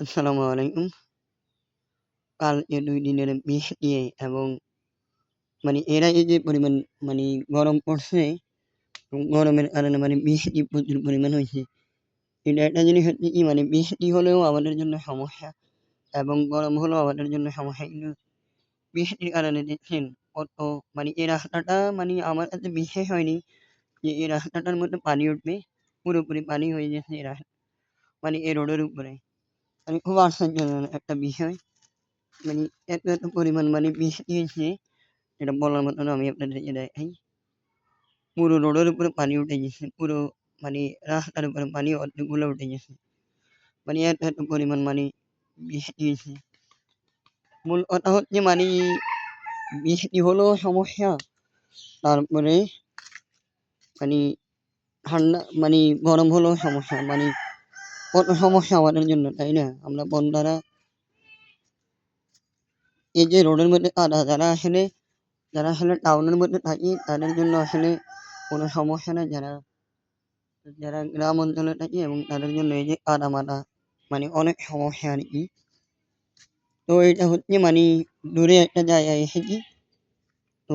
আসসালামু আলাইকুম। কালকে ২ দিনের বৃষ্টি এবং মানে এর আগে যে পরিমাণ মানে গরম পড়ছে গরমের কারণে মানে প্রচুর পরিমাণ হইছে। কিন্তু একটা জিনিস হচ্ছে কি মানে বৃষ্টি হলেও আমাদের জন্য সমস্যা এবং গরম হলেও আমাদের জন্য সমস্যা। কিন্তু বৃষ্টির কারণে দেখছেন কত মানে এই রাস্তাটা মানে আমার কাছে বিশেষ হয়নি যে এই রাস্তাটার মধ্যে পানি উঠবে। পুরোপুরি পানি হয়ে গেছে এই রাস মানে এই রোডের উপরে। মানে খুব আশ্চর্যজনক একটা বিষয়। মানে এত, এত পরিমাণ মানে বৃষ্টি হইছে এটা বলার মতো না আমি আপনাদেরকে দেখাই। পুরো রোডের উপরে পানি উঠে গেছে। পুরো মানে রাস্তার উপরে পানি অর্ধেকগুলো উঠে গেছে। মানে এত, এত পরিমাণ মানে বৃষ্টি হইছে। মূল কথা হচ্ছে মানে বৃষ্টি হলেও সমস্যা। তারপরে মানে ঠান্ডা মানে গরম হলেও সমস্যা। মানে কত সমস্যা আমাদের জন্য, তাই না? আমরা বন্ধারা এই যে রোডের মধ্যে কাদা যারা আসলে যারা আসলে টাউনের মধ্যে থাকি তাদের জন্য আসলে কোনো সমস্যা নাই। যারা যারা গ্রাম অঞ্চলে থাকি এবং তাদের জন্য এই যে কাদা-মাদা মানে অনেক সমস্যা আর কি তো এটা হচ্ছে মানে দূরে একটা জায়গায় এসেছি। তো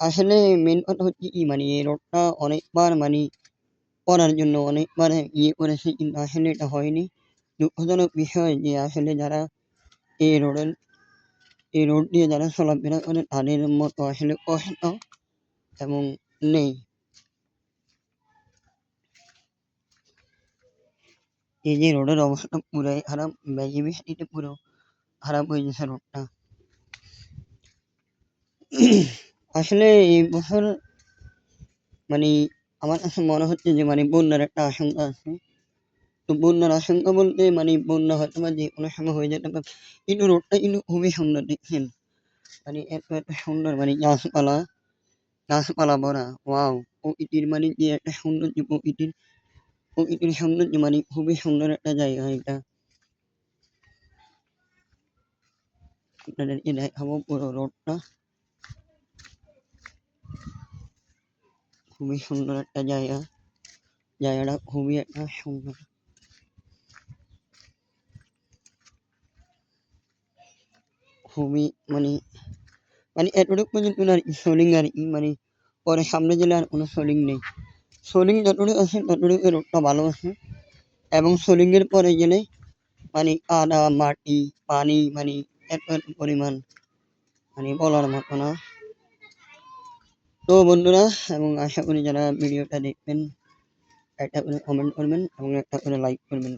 আসলে মেন কথা হচ্ছে কি মানে এই রোডটা অনেকবার মানে করার জন্য অনেকবার ইয়ে করেছি কিন্তু আসলে এটা হয়নি। দুঃখজনক বিষয় যে আসলে যারা এই রোডের এই রোড দিয়ে যারা চলাফেরা করে তাদের মতো আসলে কষ্ট এবং নেই। এই যে রোডের অবস্থা পুরাই খারাপ। এই বৃষ্টিতে পুরো খারাপ হয়ে গেছে রোডটা। আসলে এই বছর মানে আমার কাছে মনে হচ্ছে যে মানে বন্যার একটা আশঙ্কা আছে। তো বন্যার আশঙ্কা বলতে মানে বন্যা হয়তোবা যেকোনো সময় হয়ে যেতে পারে। কিন্তু রোডটা কিন্তু খুবই সুন্দর দেখছেন। মানে এত, এত সুন্দর মানে গাছপালা, গাছপালা ভরা। ওয়াও! প্রকৃতির মানে যে একটা সৌন্দর্য প্রকৃতির, প্রকৃতির সৌন্দর্য মানে খুবই সুন্দর একটা জায়গা এটা। আপনাদেরকে দেখাবো পুরো রোডটা। খুবই সুন্দর একটা জায়গা। জায়গাটা খুবই একটা সুন্দর। খুবই মানে, মানে এতটুক পর্যন্ত আরকি সোলিং আরকি মানে পরে সামনে গেলে আর কোনো সোলিং নেই। সোলিং যতটুকু আছে ততটুকু রোডটা ভালো আছে এবং সোলিং এর পরে গেলে মানে কাদা, মাটি, পানি মানে এত, এত পরিমাণ মানে বলার মতো না। তো বন্ধুরা, এবং আশা করি যারা ভিডিওটা দেখবেন, একটা করে কমেন্ট করবেন, এবং একটা করে লাইক করবেন।